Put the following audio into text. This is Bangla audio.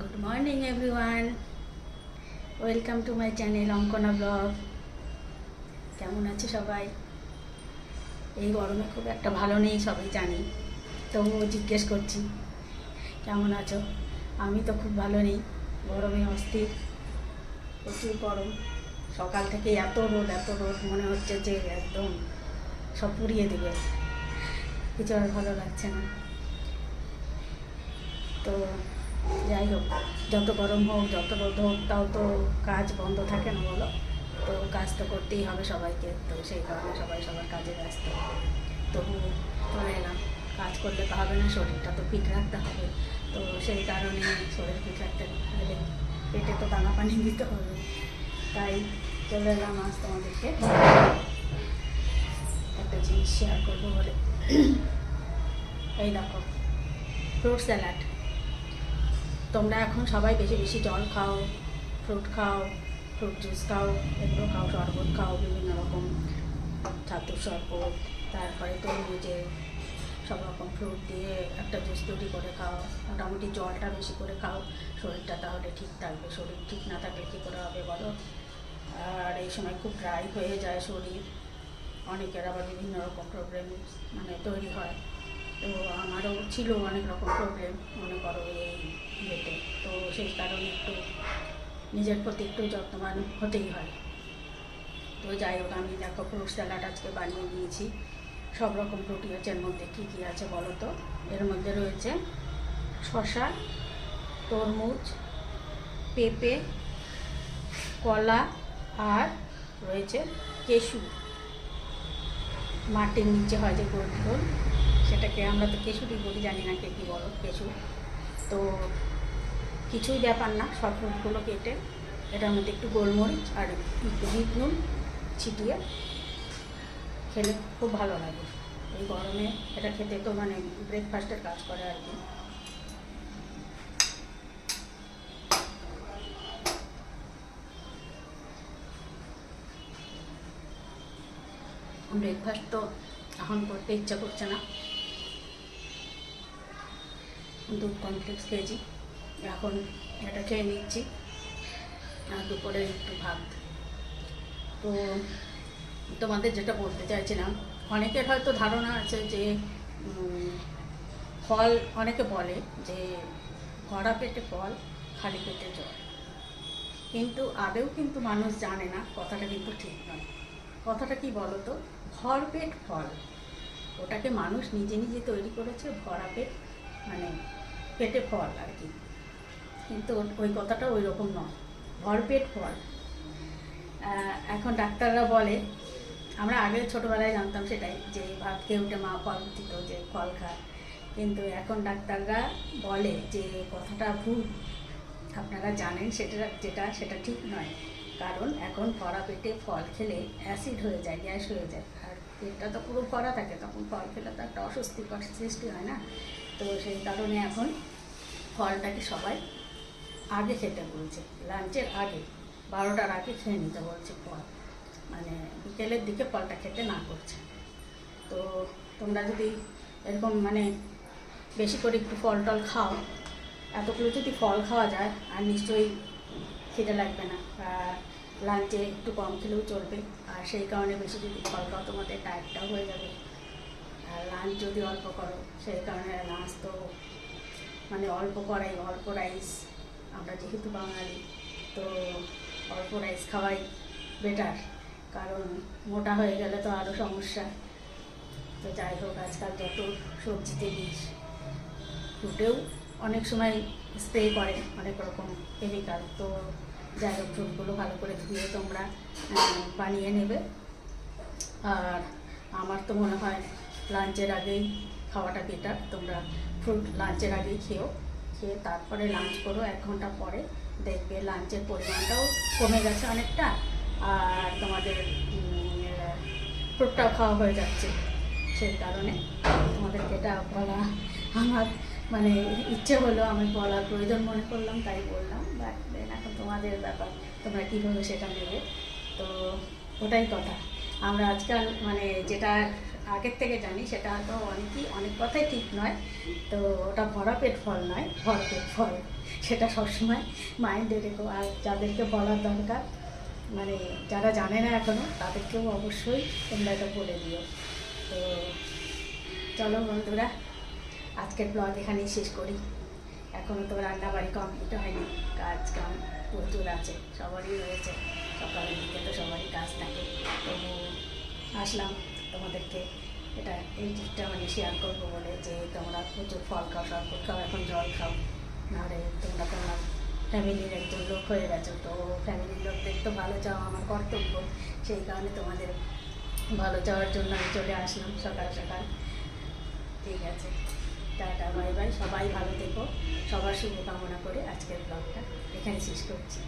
Good morning everyone welcome to my channel Ankana vlog কেমন আছে সবাই? এই গরমে খুব একটা ভালো নেই, সবাই জানি। তবুও জিজ্ঞেস করছি, কেমন আছো? আমি তো খুব ভালো নেই, গরমে অস্থির, প্রচুর গরম। সকাল থেকে এত রোদ এত রোদ, মনে হচ্ছে যে একদম সব পুড়িয়ে দেবে। কিছু আর ভালো লাগছে না। তো যাই হোক যত গরম হোক, যত রোদ হোক, তাও তো কাজ বন্ধ থাকে না বলো? তো কাজ তো করতেই হবে সবাইকে, তো সেই কারণে সবাই সবার কাজে ব্যস্ত। তবু চলে এলাম। কাজ করলে তো হবে না, শরীরটা তো ফিট রাখতে হবে। তো সেই কারণে শরীর ফিট রাখতে গেলে পেটে তো দানা পানি দিতে হবে। তাই চলে এলাম আজ তোমাদেরকে। একটা জিনিস শেয়ার করব বলে। এই দেখো ফ্রুট স্যালাড তোমরা এখন সবাই বেশি বেশি জল খাও ফ্রুট খাও ফ্রুট জুস খাও, এগুলো খাও, শরবত খাও, বিভিন্ন রকম ছাতুর শরবত, তারপরে তরমুজে সব রকম ফ্রুট দিয়ে একটা জুস তৈরি করে খাও, মোটামুটি জলটা বেশি করে খাও, শরীরটা তাহলে ঠিক থাকবে, শরীর ঠিক না থাকলে কী করে হবে বলো? আর এই সময় খুব ড্রাই হয়ে যায় শরীর, অনেকের আবার বিভিন্ন রকম প্রবলেম মানে তৈরি হয়। তো আমারও ছিল অনেক রকম প্রবলেম মনে করো এই ইয়েতে। তো সেই কারণে একটু নিজের প্রতি একটু যত্নবান হতেই হয়। তো যাই হোক, আমি দেখো ফ্রুট স্যালাড আজকে বানিয়ে নিয়েছি সব রকম ফ্রুটি আছে এর মধ্যে কী কী আছে বলো তো? এর মধ্যে রয়েছে শশা তরমুজ, পেঁপে, কলা আর রয়েছে কেশু মাটির নিচে হয় যে গোল গোল। সেটাকে আমরা তো কেশুটি বলি, জানি না কে কী বলো কেশু তো কিছুই ব্যাপার না, সব ফ্রুটগুলো কেটে, এটার মধ্যে একটু গোলমরিচ আর বিট নুন ছিটিয়ে খেলে খুব ভালো লাগে। এই গরমে এটা খেতে তো মানে ব্রেকফাস্টের কাজ করে আর কি। ব্রেকফাস্ট তো এখন করতে ইচ্ছা করছে না। দুধ কমপ্লেক্স খেয়েছি। এখন এটা খেয়ে নিচ্ছি। আর দুপুরে একটু ভাত। তো তোমাদের যেটা বলতে চাইছিলাম, অনেকের হয়তো ধারণা আছে যে ফল, অনেকে বলে যে ভরা পেটে ফল, খালি পেটে জল। কিন্তু আদেও কিন্তু মানুষ জানে না, কথাটা কিন্তু ঠিক নয়। কথাটা কি বলো তো ভর পেট ফল। ওটাকে মানুষ নিজে নিজে তৈরি করেছে, ভরা পেট মানে পেটে ফল আর কি। কিন্তু ওই কথাটা ওই রকম নয় ভরপেট ফল। এখন ডাক্তাররা বলে, আমরা আগে ছোটোবেলায় জানতাম সেটাই, যে ভাত খেয়ে উঠে মা ফল দিত, যে ফল খা কিন্তু এখন ডাক্তাররা বলে যে কথাটা ভুল। আপনারা জানেন সেটা, যেটা, সেটা ঠিক নয়। কারণ এখন ভরা পেটে ফল খেলে অ্যাসিড হয়ে যায়, গ্যাস হয়ে যায়। পেটটা তো পুরো ভরা থাকে, তখন ফল খেলে তো একটা অস্বস্তিকর সৃষ্টি হয় না? তো সেই কারণে এখন ফলটাকে সবাই আগে খেতে বলছে, লাঞ্চের আগে, বারোটার আগে খেয়ে নিতে বলছে ফল। মানে বিকেলের দিকে ফলটা খেতে না করছে। তো তোমরা যদি এরকম মানে বেশি করে একটু ফল টল খাও, এতগুলো যদি ফল খাওয়া যায়, আর নিশ্চয়ই খিদে লাগবে না লাঞ্চে একটু কম খেলেও চলবে। আর সেই কারণে বেশি যদি ফল খাও, তোমাদের ডায়েটটাও হয়ে যাবে। আর লাঞ্চ যদি অল্প করো, সেই কারণে লাঞ্চ তো মানে অল্প করাই, অল্প রাইস আমরা যেহেতু বাঙালি, তো অল্প রাইস খাওয়াই বেটার কারণ মোটা হয়ে গেলে তো আরও সমস্যা। তো যাই হোক, আজকাল যত সবজিতে বিষ ফুটেও অনেক সময় স্প্রে করে অনেক রকম কেমিক্যাল তো যাই হোক ফ্রুটগুলো ভালো করে ধুয়ে তোমরা বানিয়ে নেবে। আর আমার তো মনে হয় লাঞ্চের আগেই খাওয়াটা বেটার তোমরা ফ্রুট লাঞ্চের আগেই খেও। খেয়ে তারপরে লাঞ্চ করো এক ঘণ্টা পরে, দেখবে লাঞ্চের পরিমাণটাও কমে গেছে অনেকটা, আর তোমাদের ফ্রুটটাও খাওয়া হয়ে যাচ্ছে। সেই কারণে তোমাদেরকে এটা বলা আমার মানে ইচ্ছে হলো আমি বলার প্রয়োজন মনে করলাম, তাই বললাম। বাট এখন তোমাদের ব্যাপার, তোমরা কীভাবে সেটা নেবে? তো ওটাই কথা। আমরা আজকাল মানে যেটা আগের থেকে জানি, সেটা তো অনেকই, অনেক কথাই ঠিক নয়। তো ওটা ভরা পেট ফল নয় ভর পেট ফল। সেটা সবসময় মাইন্ডে রেখো। আর যাদেরকে বলার দরকার মানে যারা জানে না এখনও তাদেরকেও অবশ্যই তোমরা এটা বলে দিও। তো চলো বন্ধুরা আজকের ব্লগ এখানেই শেষ করি। এখনও তো রান্না বাড়ি কমপ্লিট হয়নি। কাজ কাম প্রচুর আছে, সবারই রয়েছে। সকালের দিকে তো সবারই কাজ থাকে। তবু আসলাম তোমাদেরকে এটা এই টিপটা মানে শেয়ার করব বলে যে তোমরা প্রচুর ফল খাও, শরবত খাও, এখন জল খাও। নাহলে তোমরা তোমার ফ্যামিলির একজন লোক হয়ে গেছো। তো ফ্যামিলির লোকদের তো ভালো চাওয়া আমার কর্তব্য। সেই কারণে তোমাদের ভালো চাওয়ার জন্য আমি চলে আসলাম সকাল সকাল। ঠিক আছে। টাটা বাই বাই সবাই ভালো থেকো। সবার শুভকামনা করে আজকের ব্লগটা এখানে শেষ করছি।